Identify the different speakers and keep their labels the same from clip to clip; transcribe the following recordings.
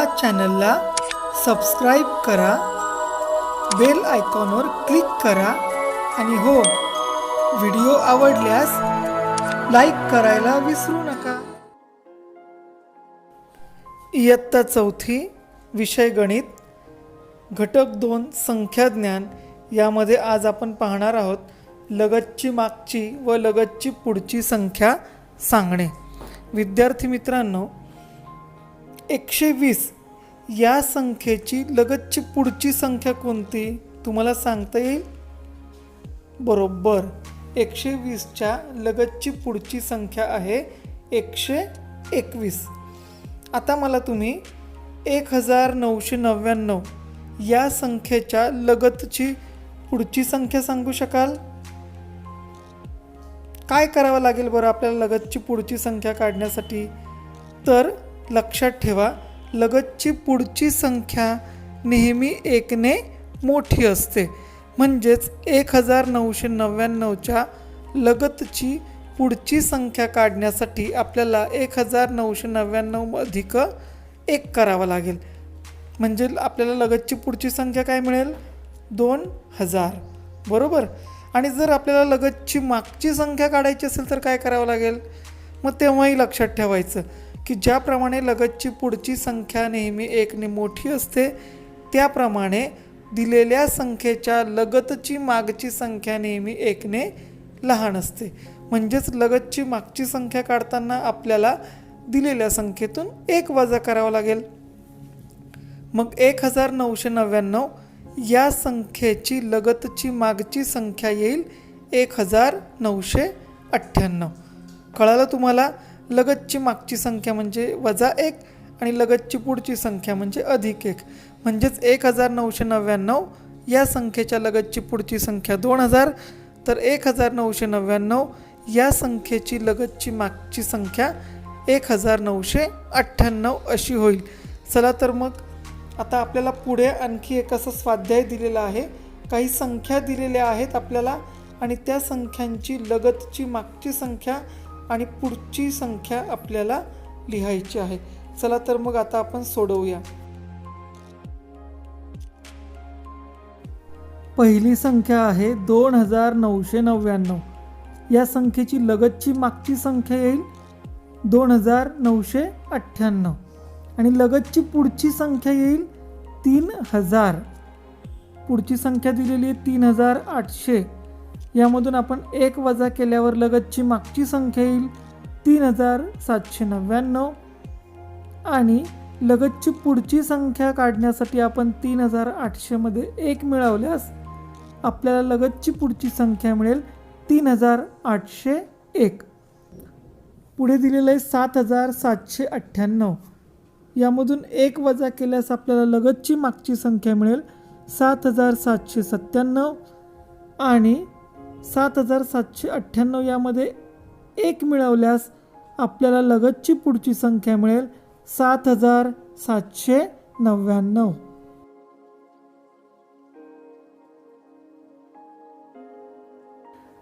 Speaker 1: या चॅनलला सबस्क्राईब करा बेल आयकॉनवर क्लिक करा आणि हो व्हिडिओ आवडल्यास लाईक करायला विसरू नका. इयत्ता चौथी विषय गणित घटक दोन संख्याज्ञान यामध्ये आज आपण पाहणार आहोत लगतची मागची व लगतची पुढची संख्या सांगणे. विद्यार्थी मित्रांनो एकशे वीस. या संख्येची लगतची पुढची संख्या कोणती? तुम्हाला सांगता येईल? बरोबर. एकशे वीसच्या लगतची पुढची संख्या आहे एकशे एकवीस. आता मला तुम्ही एक हजार नऊशे नव्याण्णव या संख्येच्या लगतची पुढची संख्या सांगू शकाल? काय करावं लागेल बरं आपल्याला लगतची पुढची संख्या काढण्यासाठी? तर लक्षात ठेवा लगतची पुढची संख्या नेहमी एकने मोठी असते. म्हणजेच एक हजार नऊशे नव्याण्णवच्या लगतची पुढची संख्या काढण्यासाठी आपल्याला एक हजार नऊशे नव्याण्णव अधिक एक करावा लागेल. म्हणजे आपल्याला लगतची पुढची संख्या काय मिळेल? दोन हजार. बरोबर? आणि जर आपल्याला लगतची मागची संख्या काढायची असेल तर काय करावं लागेल? मग तेव्हाही लक्षात ठेवायचं. की ज्याप्रमाणे लगतची पुढची संख्या नेहमी एकने मोठी असते त्याप्रमाणे दिलेल्या संख्येच्या लगतची मागची संख्या नेहमी एकने लहान असते. म्हणजेच लगतची मागची संख्या काढताना आपल्याला दिलेल्या संख्येतून एक वजा करावा लागेल. मग एक हजार नऊशे नव्याण्णव या संख्येची लगतची मागची संख्या येईल एक हजार नऊशे अठ्ठ्याण्णव. कळालं तुम्हाला? लगतची मागची संख्या म्हणजे वजा एक आणि लगतची पुढची संख्या म्हणजे अधिक एक. म्हणजेच एक हजार नऊशे नव्याण्णव या संख्येच्या लगतची पुढची संख्या दोन हजार तर एक हजार नऊशे नव्याण्णव या संख्येची लगतची मागची संख्या एक हजार नऊशे अठ्ठ्याण्णव अशी होईल. चला तर मग आता आपल्याला पुढे आणखी एक असं स्वाध्याय दिलेला आहे. काही संख्या दिलेल्या आहेत आपल्याला आणि त्या संख्यांची लगतची मागची संख्या आणि पुढची संख्या आपल्याला लिहायची आहे. चला तर मग आता आपण सोडवूया. पहिली संख्या आहे दोन हजार नऊशे नव्याण्णव. या संख्येची लगतची मागची संख्या येईल दोन हजार नऊशे अठ्ठ्याण्णव. आणि लगतची पुढची संख्या येईल तीन हजार. पुढची संख्या दिलेली आहे तीन हजार आठशे. यामधून आपण एक वजा केल्यावर लगतची मागची संख्या येईल तीन हजार सातशे नव्याण्णव. आणि लगतची पुढची संख्या काढण्यासाठी आपण तीन हजार आठशेमध्ये एक मिळवल्यास आपल्याला लगतची पुढची संख्या मिळेल तीन हजार आठशे एक. पुढे दिलेलं आहे सात हजार सातशे अठ्ठ्याण्णव. यामधून एक वजा केल्यास आपल्याला लगतची मागची संख्या मिळेल सात हजार सातशे सत्त्याण्णव. आणि सात हजार सातशे अठ्ठ्याण्णव यामध्ये एक मिळवल्यास आपल्याला लगतची पुढची संख्या मिळेल सात हजार सातशे नव्याण्णव.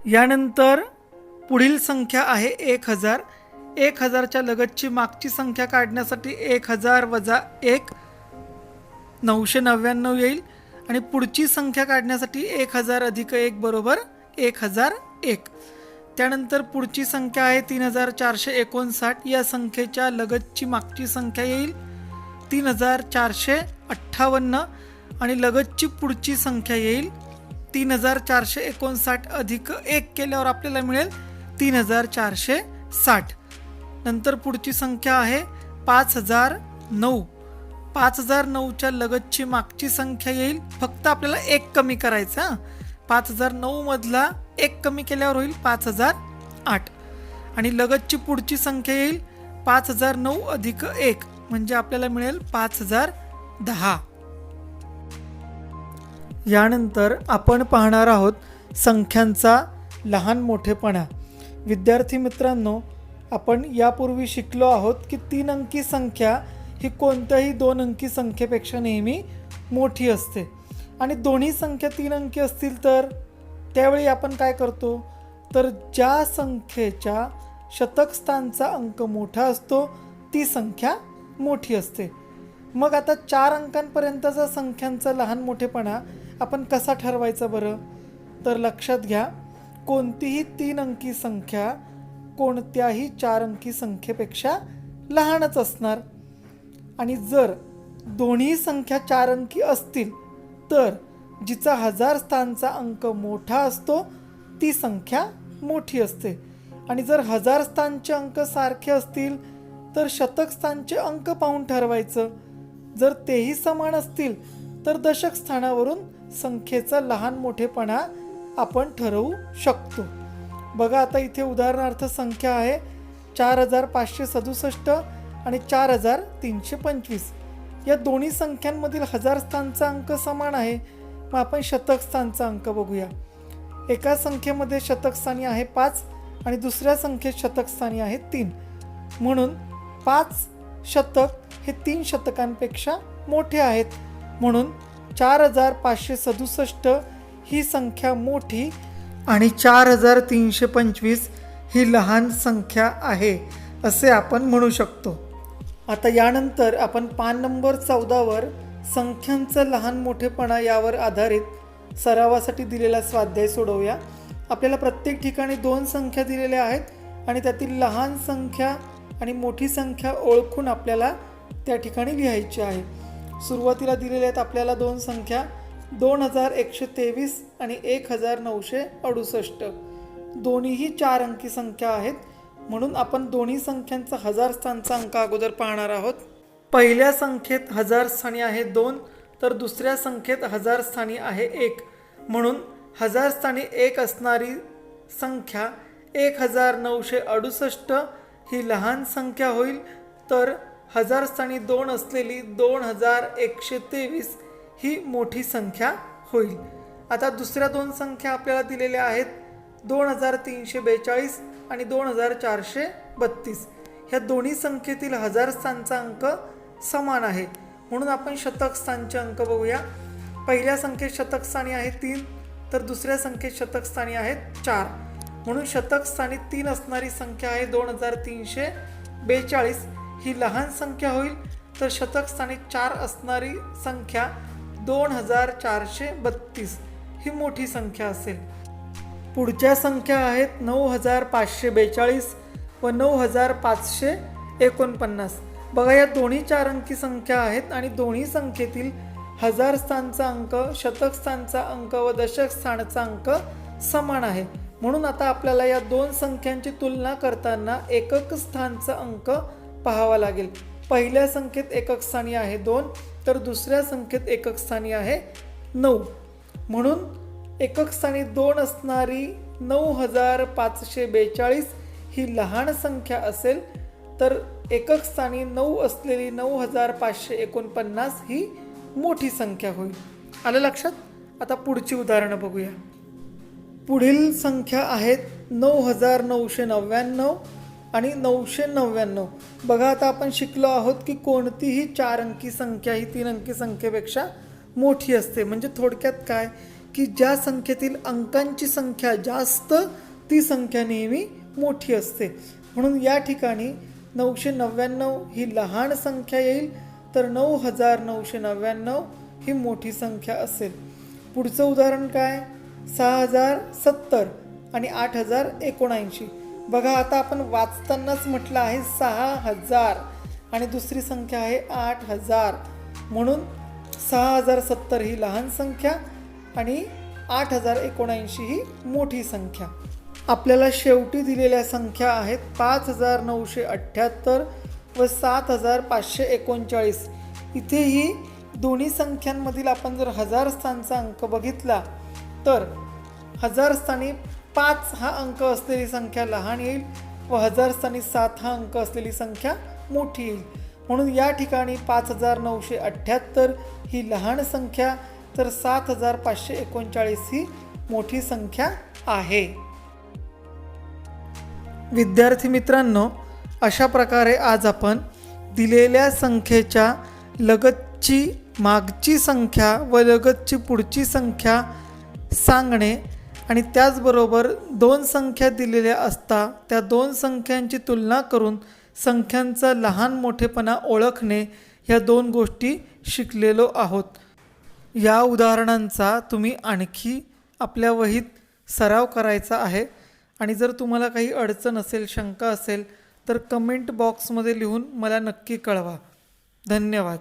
Speaker 1: यानंतर पुढील संख्या आहे एक हजार. एक हजारच्या लगतची मागची संख्या काढण्यासाठी एक हजार वजा एक नऊशे नव्याण्णव येईल आणि पुढची संख्या काढण्यासाठी एक हजार अधिक एक बरोबर एक हजार एक. त्यानंतर पुढची संख्या आहे तीन हजार चारशे एकोणसाठ. या संख्येच्या लगतची मागची संख्या येईल तीन हजार चारशे अठ्ठावन्न. आणि लगतची पुढची संख्या येईल तीन हजार चारशे एकोणसाठ अधिक एक केल्यावर आपल्याला मिळेल तीन हजार चारशे साठ. नंतर पुढची संख्या आहे पाच हजार नऊ. पाच हजार नऊच्या लगतची मागची संख्या येईल. फक्त आपल्याला एक कमी करायचं हां. पाच हजार नऊमधला एक कमी केल्यावर होईल पाच हजार आठ. आणि लगतची पुढची संख्या येईल पाच हजार नऊ अधिक एक म्हणजे आपल्याला मिळेल पाच हजार दहा. यानंतर आपण पाहणार आहोत संख्यांचा लहान मोठेपणा. विद्यार्थी मित्रांनो आपण यापूर्वी शिकलो आहोत की तीन अंकी संख्या ही कोणत्याही दोन अंकी संख्येपेक्षा नेहमी मोठी असते. आणि दोन्ही संख्या तीन अंकी असतील तर त्यावेळी आपण काय करतो? तर ज्या संख्येच्या शतकस्थानचा अंक मोठा असतो ती संख्या मोठी असते. मग आता चार अंकांपर्यंतचा संख्यांचा लहान मोठेपणा आपण कसा ठरवायचा बरं? तर लक्षात घ्या कोणतीही तीन अंकी संख्या कोणत्याही चार अंकी संख्येपेक्षा लहानच असणार. आणि जर दोन्ही संख्या चार अंकी असतील तर जिचा हजार स्थानचा अंक मोठा असतो ती संख्या मोठी असते. आणि जर हजार स्थानचे अंक सारखे असतील तर शतक स्थानचे अंक पाहून ठरवायचं. जर तेही समान असतील तर दशक स्थानावरून संख्येचा लहान मोठेपणा आपण ठरवू शकतो. बघा आता इथे उदाहरणार्थ संख्या आहे चार हजार पाचशे सदुसष्ट आणि चार हजार तीनशे पंचवीस. या दोन्ही संख्यांमधील हजार स्थानचा अंक समान आहे. मग आपण शतक स्थानचा अंक बघूया. एका संख्येमध्ये शतकस्थानी आहे पाच आणि दुसऱ्या संख्येत शतकस्थानी आहे तीन. म्हणून पाच शतक हे तीन शतकांपेक्षा मोठे आहेत. म्हणून चार हजार पाचशे सदुसष्ट ही संख्या मोठी आणि चार हजार तीनशे पंचवीस ही लहान संख्या आहे असे आपण म्हणू शकतो. आता यानंतर आपण पान नंबर चौदावर संख्यांचं लहान मोठेपणा यावर आधारित सरावासाठी दिलेला स्वाध्याय सोडवूया. आपल्याला प्रत्येक ठिकाणी दोन संख्या दिलेल्या आहेत आणि त्यातील लहान संख्या आणि मोठी संख्या ओळखून आपल्याला त्या ठिकाणी लिहायची आहे. सुरुवातीला दिलेल्या आहेत आपल्याला दोन संख्या दोन हजार एकशे तेवीस आणि एक हजार नऊशे अडुसष्ट. दोन्हीही चार अंकी संख्या आहेत. म्हणून आपण दोन्ही संख्यांचा हजार स्थानचा अंक अगोदर पाहणार आहोत. पहिल्या संख्येत हजार स्थानी आहे दोन तर दुसऱ्या संख्येत हजार स्थानी आहे एक. म्हणून हजार स्थानी एक असणारी संख्या एक हजार नऊशे अडुसष्ट ही लहान संख्या होईल तर हजार स्थानी दोन असलेली दोन हजार एकशे तेवीस ही मोठी संख्या होईल. आता दुसऱ्या दोन संख्या आपल्याला दिलेल्या आहेत दोन हजार तीनशे बेचाळीस आणि दोन हजार चारशे बत्तीस. ह्या दोन्ही संख्येतील हजार स्थानचा अंक समान आहे. म्हणून आपण शतक स्थानचे अंक बघूया. पहिल्या संख्येत शतक स्थानी आहे तीन तर दुसऱ्या संख्येत शतक स्थानी आहेत चार. म्हणून शतक स्थानी तीन असणारी संख्या आहे दोन हजार तीनशे बेचाळीस. ही लहान संख्या होईल तर शतक स्थानी चार असणारी संख्या दोन हजार चारशे बत्तीस. ही मोठी संख्या असेल. पुढच्या संख्या आहेत नऊ हजार पाचशे बेचाळीस व नऊ हजार पाचशे एकोणपन्नास. बघा या दोन्ही चार अंकी संख्या आहेत आणि दोन्ही संख्येतील हजार स्थानचा अंक शतक स्थानचा अंक व दशक स्थानचा अंक समान आहे. म्हणून आता आपल्याला या दोन संख्यांची तुलना करताना एकक स्थानचा अंक पाहावा लागेल. पहिल्या संख्येत एकक स्थानी आहे दोन तर दुसऱ्या संख्येत एकक स्थानी आहे नऊ. म्हणून एकक स्थानी दोन असणारी नऊ हजार पाचशे बेचाळीस ही लहान संख्या असेल तर एकक स्थानी नऊ असलेली नऊ हजार पाचशे एकोणपन्नास ही मोठी संख्या होईल. आलं लक्षात? आता पुढची उदाहरणं बघूया. पुढील संख्या आहेत नऊ हजार नऊशे नव्याण्णव आणि नऊशे नव्याण्णव. बघा आता आपण शिकलो आहोत की कोणतीही चार अंकी संख्या ही तीन अंकी संख्येपेक्षा मोठी असते. म्हणजे थोडक्यात काय? की ज्या संख्येतील अंकांची संख्या जास्त ती संख्या नेहमी मोठी असते. म्हणून या ठिकाणी नऊशे नव्याण्णव ही लहान संख्या येईल तर नऊ हजार नऊशे नव्याण्णव ही मोठी संख्या असेल. पुढचं उदाहरण काय? सहा हजार सत्तर आणि आठ हजार एकोणऐंशी. बघा आता आपण वाचतानाच म्हटलं आहे सहा हजार आणि दुसरी संख्या आहे आठ हजार. म्हणून सहा हजार सत्तर ही लहान संख्या आणि आठ हजार एकोणऐंशी ही मोठी संख्या. आपल्याला शेवटी दिलेल्या संख्या आहेत पाच हजार नऊशे अठ्ठ्याहत्तर व सात हजार पाचशे एकोणचाळीस. इथेही दोन्ही संख्यांमधील आपण जर हजार स्थानचा अंक बघितला तर हजार स्थानी पाच हा अंक असलेली संख्या लहान येईल व हजार स्थानी सात हा अंक असलेली संख्या मोठी येईल. म्हणून या ठिकाणी पाच हजार नऊशे अठ्ठ्याहत्तर ही लहान संख्या तर सात हजार पाचशे एकोणचाळीस ही मोठी संख्या आहे. विद्यार्थी मित्रांनो अशा प्रकारे आज आपण दिलेल्या संख्येच्या लगतची मागची संख्या व लगतची पुढची संख्या सांगणे आणि त्याचबरोबर दोन संख्या दिलेल्या असता त्या दोन संख्यांची तुलना करून संख्यांचा लहान मोठेपणा ओळखणे ह्या दोन गोष्टी शिकलेलो आहोत. या उदाहरणांचा तुम्ही आणखी आपल्या वहीत सराव करायचा आहे. आणि जर तुम्हाला काही अडचण असेल शंका असेल तर कमेंट बॉक्समध्ये लिहून मला नक्की कळवा. धन्यवाद.